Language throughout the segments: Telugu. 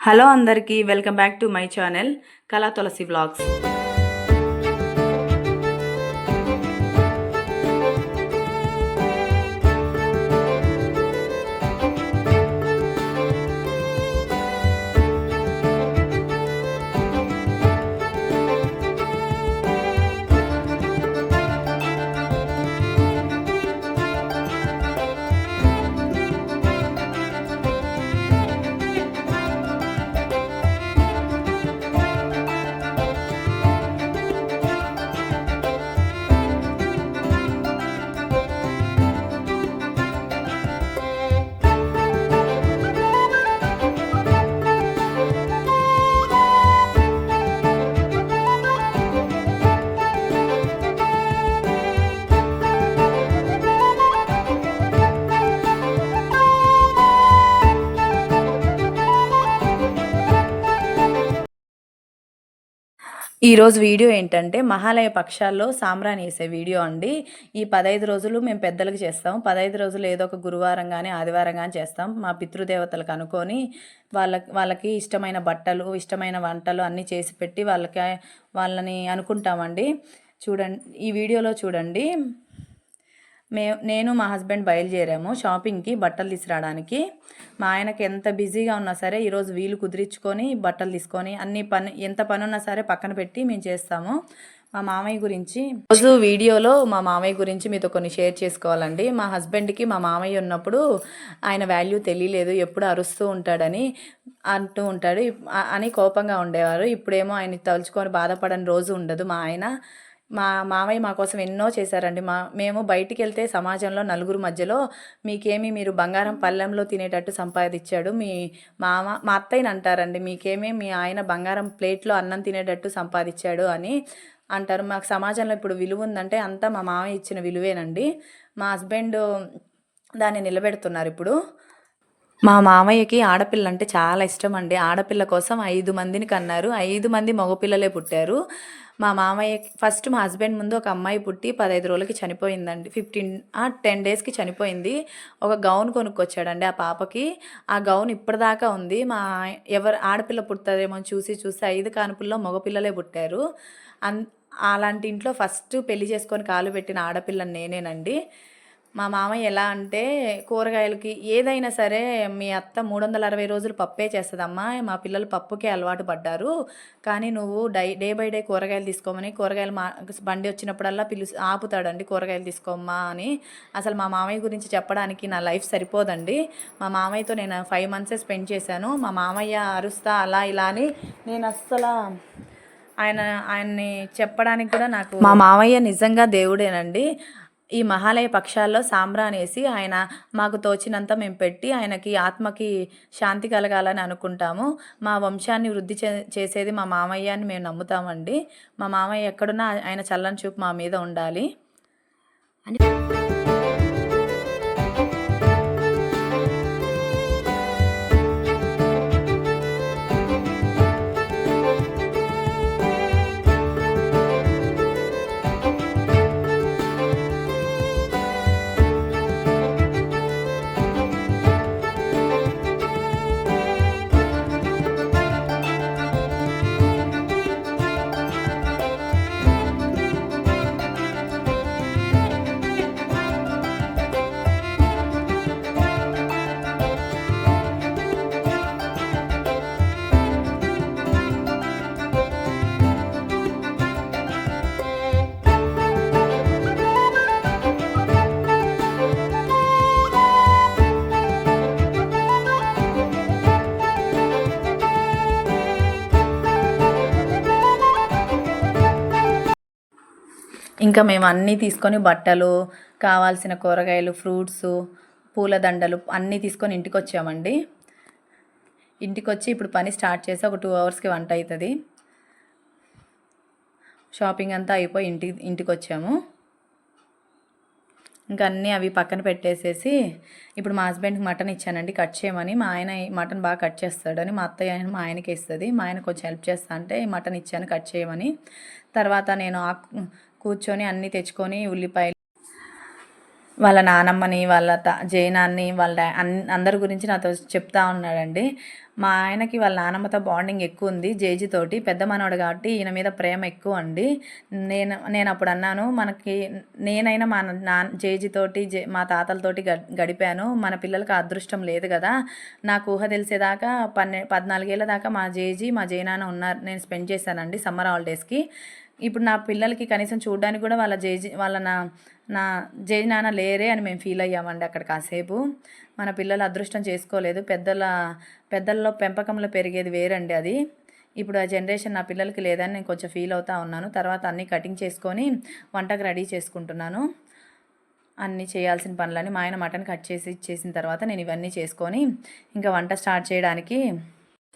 హలో అందరికీ welcome back to my channel Kala Tulasi vlogs. ఈరోజు వీడియో ఏంటంటే మహాలయ పక్షాల్లో సాంబ్రాణి వేసే వీడియో అండి. ఈ పదహైదు రోజులు మేము పెద్దలకు చేస్తాం. పదహైదు రోజులు ఏదో ఒక గురువారం కానీ ఆదివారం కానీ చేస్తాం. మా పితృదేవతలకు అనుకొని వాళ్ళకి వాళ్ళకి ఇష్టమైన బట్టలు ఇష్టమైన వంటలు అన్నీ చేసి పెట్టి వాళ్ళకి వాళ్ళని అనుకుంటామండి. చూడండి ఈ వీడియోలో చూడండి. మే నేను మా హస్బెండ్ బయలుదేరాము షాపింగ్కి బట్టలు తీసుకురావడానికి. మా ఆయనకి ఎంత బిజీగా ఉన్నా సరే ఈరోజు వీలు కుదిరించుకొని బట్టలు తీసుకొని అన్ని పని ఎంత పని ఉన్నా సరే పక్కన పెట్టి మేము చేస్తాము. మా మామయ్య గురించి రోజు వీడియోలో మా మామయ్య గురించి మీతో కొన్ని షేర్ చేసుకోవాలండి. మా హస్బెండ్కి మా మామయ్య ఉన్నప్పుడు ఆయన వాల్యూ తెలియలేదు ఎప్పుడు అరుస్తూ ఉంటాడని అంటూ ఉంటాడు. అని కోపంగా ఉండేవారు. ఇప్పుడేమో ఆయన తలుచుకొని బాధపడని రోజు ఉండదు మా ఆయన. మా మామయ్య మా కోసం ఎన్నో చేశారండి. మా మేము బయటికి వెళ్తే సమాజంలో నలుగురు మధ్యలో మీకేమి మీరు బంగారం పళ్ళెంలో తినేటట్టు సంపాదించాడు మీ మామ మా అత్తయ్యని అంటారండి. మీకేమి మీ ఆయన బంగారం ప్లేట్లో అన్నం తినేటట్టు సంపాదించాడు అని అంటారు. మాకు సమాజంలో ఇప్పుడు విలువ ఉందంటే అంతా మా మామయ్య ఇచ్చిన విలువేనండి. మా హస్బెండ్ దాన్ని నిలబెడుతున్నారు ఇప్పుడు. మా మామయ్యకి ఆడపిల్ల అంటే చాలా ఇష్టం అండి ఆడపిల్ల కోసం ఐదు మందిని కన్నారు. ఐదు మంది మగపిల్లలే పుట్టారు. మా మామయ్య ఫస్ట్ మా హస్బెండ్ ముందు ఒక అమ్మాయి పుట్టి పదహైదు రోజులకి చనిపోయిందండి. ఫిఫ్టీన్ టెన్ డేస్కి చనిపోయింది. ఒక గౌన్ కొనుక్కొచ్చాడండి ఆ పాపకి. ఆ గౌన్ ఇప్పటిదాకా ఉంది. మా ఎవరు ఆడపిల్ల పుడుతుందేమో అని చూసి చూసి ఐదు కానుపుల్లో మగపిల్లలే పుట్టారు. అన్ అలాంటి ఇంట్లో ఫస్ట్ పెళ్ళి చేసుకొని కాలు పెట్టిన ఆడపిల్ల నేనేనండి. మా మామయ్య ఎలా అంటే కూరగాయలకి ఏదైనా సరే మీ అత్త మూడు వందల అరవై రోజులు పప్పే చేస్తుందమ్మా మా పిల్లలు పప్పుకే అలవాటు పడ్డారు. కానీ నువ్వు డై డే బై డే కూరగాయలు తీసుకోమని కూరగాయలు మా బండి వచ్చినప్పుడల్లా పిలు ఆపుతాడండి కూరగాయలు తీసుకోమ్మా అని. అసలు మా మామయ్య గురించి చెప్పడానికి నా లైఫ్ సరిపోదండి. మా మామయ్యతో నేను ఫైవ్ మంత్సే స్పెండ్ చేశాను. మా మామయ్య అరుస్తా అలా ఇలా అని నేను అస్సలు ఆయన ఆయన్ని చెప్పడానికి కూడా నాకు మా మామయ్య నిజంగా దేవుడేనండి. ఈ మహాలయ పక్షాల్లో సాంబ్రానేసి ఆయన మాకు తోచినంత మేము పెట్టి ఆయనకి ఆత్మకి శాంతి కలగాలని అనుకుంటాము. మా వంశాన్ని వృద్ధి చే చేసేది మా మామయ్య అని మేము నమ్ముతామండి. మా మామయ్య ఎక్కడున్నా ఆయన చల్లని చూపు మా మీద ఉండాలి. అని ఇంకా మేము అన్నీ తీసుకొని బట్టలు కావాల్సిన కూరగాయలు ఫ్రూట్స్ పూలదండలు అన్నీ తీసుకొని ఇంటికి వచ్చామండి ఇంటికి వచ్చి ఇప్పుడు పని స్టార్ట్ చేసి ఒక టూ అవర్స్కి వంట అవుతుంది షాపింగ్ అంతా అయిపోయి ఇంటి ఇంటికి వచ్చాము ఇంకా అన్నీ అవి పక్కన పెట్టేసేసి ఇప్పుడు మా హస్బెండ్కి మటన్ ఇచ్చానండి కట్ చేయమని. మా ఆయన మటన్ బాగా కట్ చేస్తాడని మా అత్తయ్య మా ఆయనకి ఇస్తుంది. మా ఆయన కొంచెం హెల్ప్ చేస్తా అంటే మటన్ ఇచ్చాను కట్ చేయమని. తర్వాత నేను ఆకు కూర్చొని అన్నీ తెచ్చుకొని ఉల్లిపాయలు వాళ్ళ నానమ్మని వాళ్ళ త జైనాన్ని వాళ్ళ అన్ అందరి గురించి నాతో చెప్తా ఉన్నాడండి. మా ఆయనకి వాళ్ళ నానమ్మతో బాండింగ్ ఎక్కువ ఉంది జేజీ తోటి పెద్ద మనవాడు కాబట్టి ఈయన మీద ప్రేమ ఎక్కువ అండి. నేను నేను అప్పుడు అన్నాను మనకి నేనైనా మా నా జేజీతోటి జే మా తాతలతోటి గ గడిపాను. మన పిల్లలకు అదృష్టం లేదు కదా. నాకు ఊహ తెలిసేదాకా పన్నె పద్నాలుగేళ్ళ దాకా మా జేజీ మా జైనాన్న ఉన్నారు నేను స్పెండ్ చేశానండి సమ్మర్ హాలిడేస్కి. ఇప్పుడు నా పిల్లలకి కనీసం చూడడానికి కూడా వాళ్ళ జేజీ వాళ్ళ నా నా జై నాన్న లేరే అని మేము ఫీల్ అయ్యామండి అక్కడ కాసేపు. మన పిల్లలు అదృష్టం చేసుకోలేదు. పెద్దల పెద్దల్లో పెంపకంలో పెరిగేది వేరండి అది. ఇప్పుడు ఆ జనరేషన్ నా పిల్లలకి లేదని నేను కొంచెం ఫీల్ అవుతా ఉన్నాను. తర్వాత అన్నీ కటింగ్ చేసుకొని వంటకు రెడీ చేసుకుంటున్నాను. అన్నీ చేయాల్సిన పనులని మా ఆయన మటన్ కట్ చేసి ఇచ్చేసిన తర్వాత నేను ఇవన్నీ చేసుకొని ఇంకా వంట స్టార్ట్ చేయడానికి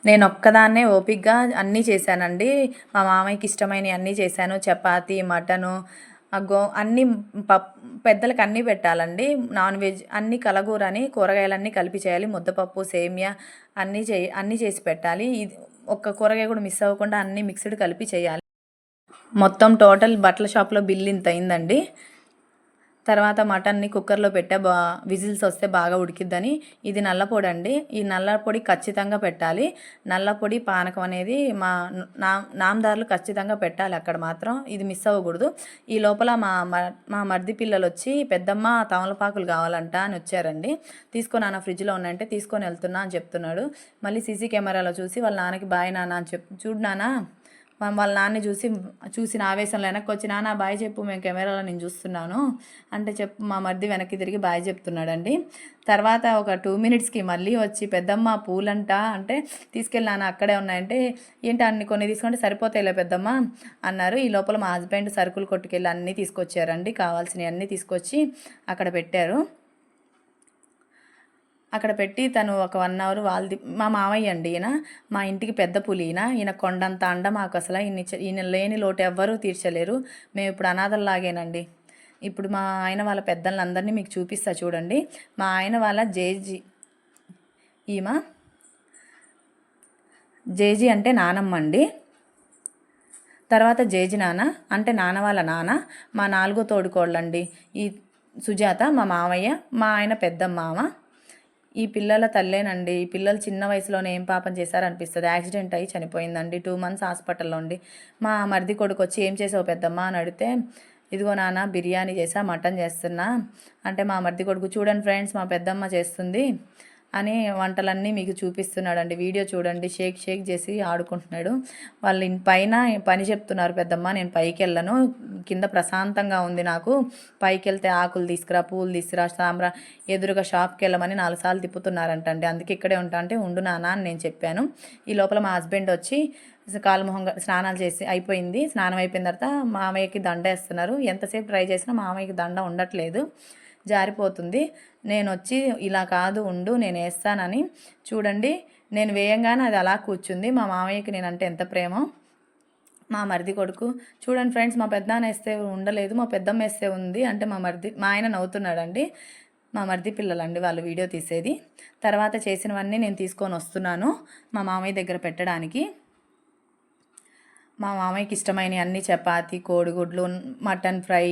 నేను ఒక్కదాన్నే ఓపిక్గా అన్నీ చేశానండి. మా మామయ్యకి ఇష్టమైనవి అన్నీ చేశాను. చపాతి మటను గో అన్నీ పప్ పెద్దలకు అన్నీ పెట్టాలండి. నాన్ వెజ్ అన్నీ కలగూరని కూరగాయలన్నీ కలిపి చేయాలి. ముద్దపప్పు సేమియా అన్నీ చేయి అన్నీ చేసి పెట్టాలి. ఇది ఒక్క కూరగాయ కూడా మిస్ అవ్వకుండా అన్నీ మిక్స్డ్ కలిపి చేయాలి. మొత్తం టోటల్ బట్టల షాప్లో బిల్ ఇంత అయిందండి. తర్వాత మటన్ని కుక్కర్లో పెట్టే బా విజిల్స్ వస్తే బాగా ఉడికిద్దని. ఇది నల్లపొడి అండి ఈ నల్లపొడి ఖచ్చితంగా పెట్టాలి. నల్లపొడి పానకం అనేది మా నా నామదారులు ఖచ్చితంగా పెట్టాలి అక్కడ మాత్రం. ఇది మిస్ అవ్వకూడదు. ఈ లోపల మా మ- మా మర్ది పిల్లలు వచ్చి పెద్దమ్మ తమలపాకులు కావాలంట అని వచ్చారండి. తీసుకొని నాన్న ఫ్రిడ్జ్లో ఉన్నాయంటే తీసుకొని వెళ్తున్నా అని చెప్తున్నాడు. మళ్ళీ సీసీ కెమెరాలో చూసి వాళ్ళ నాన్నకి బాయ్ నాన్న అని చెప్ చూడు నాన్న మనం వాళ్ళ నాన్న చూసి చూసిన ఆవేశంలో వెనక్కి వచ్చి నాన్న బాయ్ చెప్పు మేము కెమెరాలో నేను చూస్తున్నాను. అంటే చెప్పు మా మరిది వెనక్కి తిరిగి బాయ్ చెప్తున్నాడండి. తర్వాత ఒక టూ మినిట్స్కి మళ్ళీ వచ్చి పెద్దమ్మ పూలంట. అంటే తీసుకెళ్ళినాన్న అక్కడే ఉన్నాయంటే ఏంటి అన్ని కొన్ని తీసుకుంటే సరిపోతాయిలే పెద్దమ్మ? అన్నారు. ఈ లోపల మా హస్బెండ్ సరుకులు కొట్టుకెళ్ళి అన్నీ తీసుకొచ్చారండి. కావాల్సినవి అన్నీ తీసుకొచ్చి అక్కడ పెట్టారు. అక్కడ పెట్టి తను ఒక వన్ అవర్ వాళ్ళది మా మామయ్య అండి ఈయన మా ఇంటికి పెద్ద పులి ఈయన ఈయన కొండంత అండ మాకు అసలు ఈయన ఈయన లేని లోటు ఎవ్వరూ తీర్చలేరు. మేము ఇప్పుడు అనాథల్లాగేనండి. ఇప్పుడు మా ఆయన వాళ్ళ పెద్దలందరినీ మీకు చూపిస్తా చూడండి. మా ఆయన వాళ్ళ జేజీ ఈమె జేజీ అంటే నానమ్మ అండి. తర్వాత జేజి నాన్న అంటే నాన్న వాళ్ళ నాన్న మా నాలుగో తోడుకోళ్ళండి. ఈ సుజాత మా మామయ్య మా ఆయన పెద్ద మామ ఈ పిల్లల తల్లేనండి. ఈ పిల్లలు చిన్న వయసులోనే ఏం పాపం చేశారనిపిస్తుంది. యాక్సిడెంట్ అయ్యి చనిపోయిందండి. టూ మంత్స్ హాస్పిటల్లో ఉండి. మా మరిది కొడుకు వచ్చి ఏం చేసావు పెద్దమ్మ? అని అడిగితే ఇదిగో నాన్న బిర్యానీ చేసా మటన్ చేస్తున్నా. అంటే మా మరిది కొడుకు చూడండి ఫ్రెండ్స్ మా పెద్దమ్మ చేస్తుంది. అని వంటలన్నీ మీకు చూపిస్తున్నాడండి. వీడియో చూడండి. షేక్ షేక్ చేసి ఆడుకుంటున్నాడు. వాళ్ళ ఇన్ పైన పని చెప్తున్నారు పెద్దమ్మ. నేను పైకి వెళ్ళను కింద ప్రశాంతంగా ఉంది నాకు. పైకి వెళ్తే ఆకులు తీసుకురా పూలు తీసుకురా సాంబ్రా. ఎదురుగా షాప్కి వెళ్ళమని నాలుగు సార్లు తిప్పుతున్నారంటండి. అందుకే ఇక్కడే ఉంటా అంటే ఉండు నానా అని నేను చెప్పాను. ఈ లోపల మా హస్బెండ్ వచ్చి కాలుమొహం స్నానాలు చేసి అయిపోయింది. స్నానం అయిపోయిన తర్వాత మామయ్యకి దండ వేస్తున్నారు. ఎంతసేపు ట్రై చేసినా మామయ్యకి దండ ఉండట్లేదు. జారిపోతుంది. నేను వచ్చి ఇలా కాదు ఉండు నేను వేస్తానని చూడండి. నేను వేయంగానే అది అలా కూర్చుంది. మా మామయ్యకి నేనంటే ఎంత ప్రేమో. మా మరిది కొడుకు చూడండి ఫ్రెండ్స్ మా పెద్దాన్న వేస్తే ఉండలేదు మా పెద్దమ్మ వేస్తే ఉంది అంటే మా మరిది మా ఆయన నవ్వుతున్నాడండి. మా మరిది పిల్లలండి వాళ్ళు వీడియో తీసేది. తర్వాత చేసినవన్నీ నేను తీసుకొని వస్తున్నాను మా మామయ్య దగ్గర పెట్టడానికి. మా మామయ్యకి ఇష్టమైన అన్ని చపాతి కోడిగుడ్లు మటన్ ఫ్రై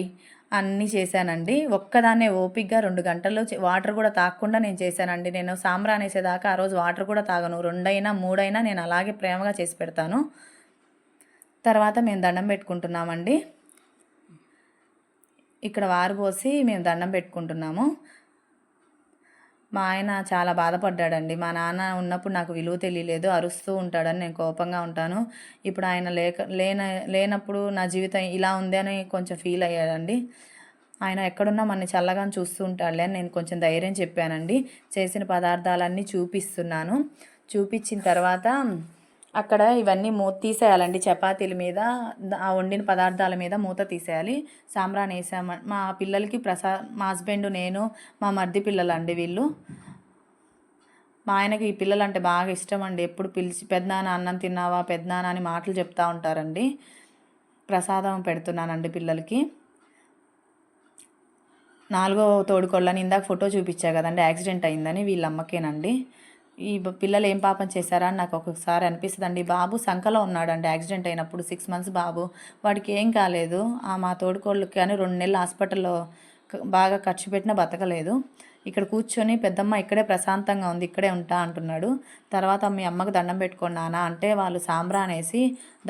అన్నీ చేశానండి. ఒక్కదాన్నే ఓపిక్గా రెండు గంటల్లో చే- వాటర్ కూడా తాగకుండా నేను చేశానండి. నేను సాంబ్రాన్ వేసేదాకా ఆ రోజు వాటర్ కూడా తాగను. రెండైనా మూడైనా నేను అలాగే ప్రేమగా చేసి పెడతాను. తర్వాత మేము దండం పెట్టుకుంటున్నామండి. ఇక్కడ వారు పోసి మేము దండం పెట్టుకుంటున్నాము. మా ఆయన చాలా బాధపడ్డాడండి. మా నాన్న ఉన్నప్పుడు నాకు విలువ తెలియలేదు. అరుస్తూ ఉంటాడని నేను కోపంగా ఉంటాను. ఇప్పుడు ఆయన లేక లేన లేనప్పుడు నా జీవితం ఇలా ఉంది అని కొంచెం ఫీల్ అయ్యాడండి. ఆయన ఎక్కడున్నా మన చల్లగా చూస్తూ ఉంటాడులే అని నేను కొంచెం ధైర్యం చెప్పానండి. చేసిన పదార్థాలన్నీ చూపిస్తున్నాను. చూపించిన తర్వాత అక్కడ ఇవన్నీ మూత తీసేయాలండి. చపాతీల మీద ఆ వండిన పదార్థాల మీద మూత తీసేయాలి. సాంబ్రాన్ వేసామ మా పిల్లలకి ప్రసా మా హస్బెండ్ నేను మా మర్ది పిల్లలు అండి వీళ్ళు. మా ఆయనకి ఈ పిల్లలు అంటే బాగా ఇష్టం అండి. ఎప్పుడు పిలిచి పెద్దనాన్న అన్నం తిన్నావా? పెద్దనాన్న అని మాటలు చెప్తా ఉంటారండి. ప్రసాదం పెడుతున్నానండి పిల్లలకి. నాలుగో తోడుకోళ్ళని ఇందాక ఫోటో చూపించా కదండి. యాక్సిడెంట్ అయిందని వీళ్ళ అమ్మకేనండి. ఈ పిల్లలు ఏం పాపం చేశారా అని నాకు ఒక్కొక్కసారి అనిపిస్తుందండి. బాబు సంఖలో ఉన్నాడండి. యాక్సిడెంట్ అయినప్పుడు సిక్స్ మంత్స్ బాబు. వాడికి ఏం కాలేదు. ఆ మా తోడుకోళ్ళకి కానీ రెండు నెలలు హాస్పిటల్లో బాగా ఖర్చు పెట్టినా బతకలేదు. ఇక్కడ కూర్చొని పెద్దమ్మ ఇక్కడే ప్రశాంతంగా ఉంది ఇక్కడే ఉంటా అంటున్నాడు. తర్వాత మీ అమ్మకు దండం పెట్టుకున్నానా అంటే వాళ్ళు సాంబ్రా అనేసి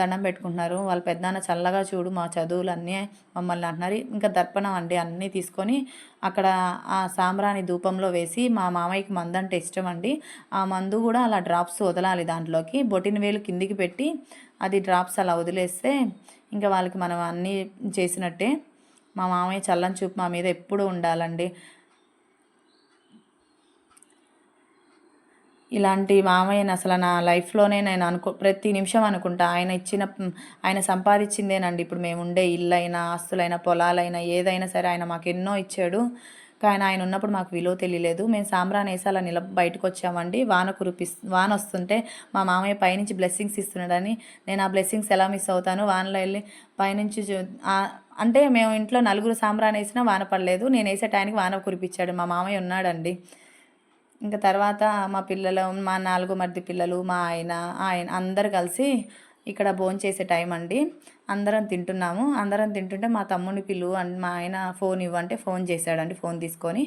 దండం పెట్టుకుంటున్నారు. వాళ్ళ పెద్దనాన్న చల్లగా చూడు మా చదువులన్నీ మమ్మల్ని అంటున్నారు. ఇంకా దర్పణం అండి అన్నీ తీసుకొని అక్కడ ఆ సాంబ్రాని ధూపంలో వేసి మా మామయ్యకి మందు అంటే ఇష్టం అండి. ఆ మందు కూడా అలా డ్రాప్స్ వదలాలి దాంట్లోకి. బొటిన వేలు కిందికి పెట్టి అది డ్రాప్స్ అలా వదిలేస్తే ఇంకా వాళ్ళకి మనం అన్నీ చేసినట్టే. మా మామయ్య చల్లని చూపు మా మీద ఎప్పుడూ ఉండాలండి. ఇలాంటి మామయ్యని అసలు నా లైఫ్లోనే నేను అనుకో ప్రతి నిమిషం అనుకుంటా. ఆయన ఇచ్చిన ఆయన సంపాదించిందేనండి. ఇప్పుడు మేము ఉండే ఇల్లైనా ఆస్తులైనా పొలాలైనా ఏదైనా సరే ఆయన మాకు ఎన్నో ఇచ్చాడు. కానీ ఆయన ఉన్నప్పుడు మాకు విలువ తెలియలేదు. మేము సాంబ్రాన్ వేసి అలా నిల బయటకు వచ్చామండి. వాన కురిపిస్ వాన వస్తుంటే మా మామయ్య పైనుంచి బ్లెస్సింగ్స్ ఇస్తున్నాడని. నేను ఆ బ్లెస్సింగ్స్ ఎలా మిస్ అవుతాను? వానలో వెళ్ళి పైనుంచి చూ- అంటే మేము ఇంట్లో నలుగురు సాంబ్రాన్ వేసినా వాన పడలేదు. నేను వేసే టైంకి వాన కురిపించాడు. మా మామయ్య ఉన్నాడండి. ఇంకా తర్వాత మా పిల్లలు మా నాలుగు మర్ది పిల్లలు మా ఆయన ఆయన అందరు కలిసి ఇక్కడ భోజనం చేసే టైం అండి. అందరం తింటున్నాము. అందరం తింటుంటే మా తమ్ముని పిల్లు అండ్ మా ఆయన ఫోన్ ఇవ్వంటే ఫోన్ చేశాడండి ఫోన్ తీసుకొని.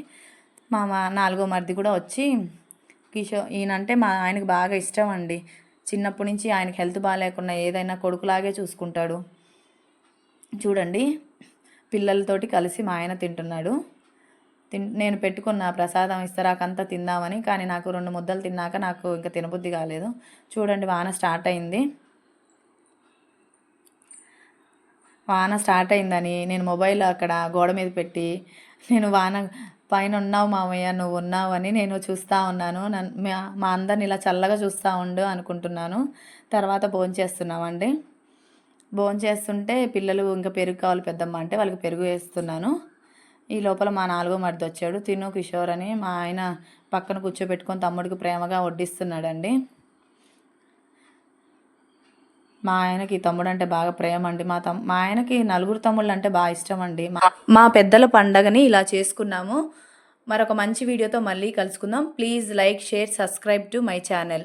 మా మా నాలుగో మరిది కూడా వచ్చి కిషో ఈయనంటే మా ఆయనకు బాగా ఇష్టం అండి. చిన్నప్పటి నుంచి ఆయనకి హెల్త్ బాగాలేకుండా ఏదైనా కొడుకులాగే చూసుకుంటాడు. చూడండి పిల్లలతోటి కలిసి మా ఆయన తింటున్నాడు. నేను పెట్టుకున్న ప్రసాదం ఇస్తరాకంతా తిందామని కానీ నాకు రెండు ముద్దలు తిన్నాక నాకు ఇంకా తినబుద్ధి కాలేదు. చూడండి వాన స్టార్ట్ అయింది. వాన స్టార్ట్ అయిందని నేను మొబైల్ అక్కడ గోడ మీద పెట్టి నేను వాన పైన ఉన్నావు మామయ్య నువ్వు ఉన్నావు అని నేను చూస్తూ ఉన్నాను. నన్ను మా- మా అందరిని ఇలా చల్లగా చూస్తూ ఉండు అనుకుంటున్నాను. తర్వాత భోంచేస్తున్నామండి భోంచేస్తుంటే పిల్లలు ఇంకా పెరుగు కావాలి పెద్దమ్మ అంటే వాళ్ళకి పెరుగు వేస్తున్నాను. ఈ లోపల మా నాలుగో మరిది వచ్చాడు తిను కిషోర్ అని మా ఆయన పక్కన కూర్చోబెట్టుకొని తమ్ముడికి ప్రేమగా వడ్డిస్తున్నాడండి. మా ఆయనకి తమ్ముడు అంటే బాగా ప్రేమ అండి మా తమ్ మా ఆయనకి నలుగురు తమ్ముళ్ళు అంటే బాగా ఇష్టం అండి మా- మా పెద్దల పండగని ఇలా చేసుకున్నాము. మరొక మంచి వీడియోతో మళ్ళీ కలుసుకుందాం. Please like share subscribe to my channel.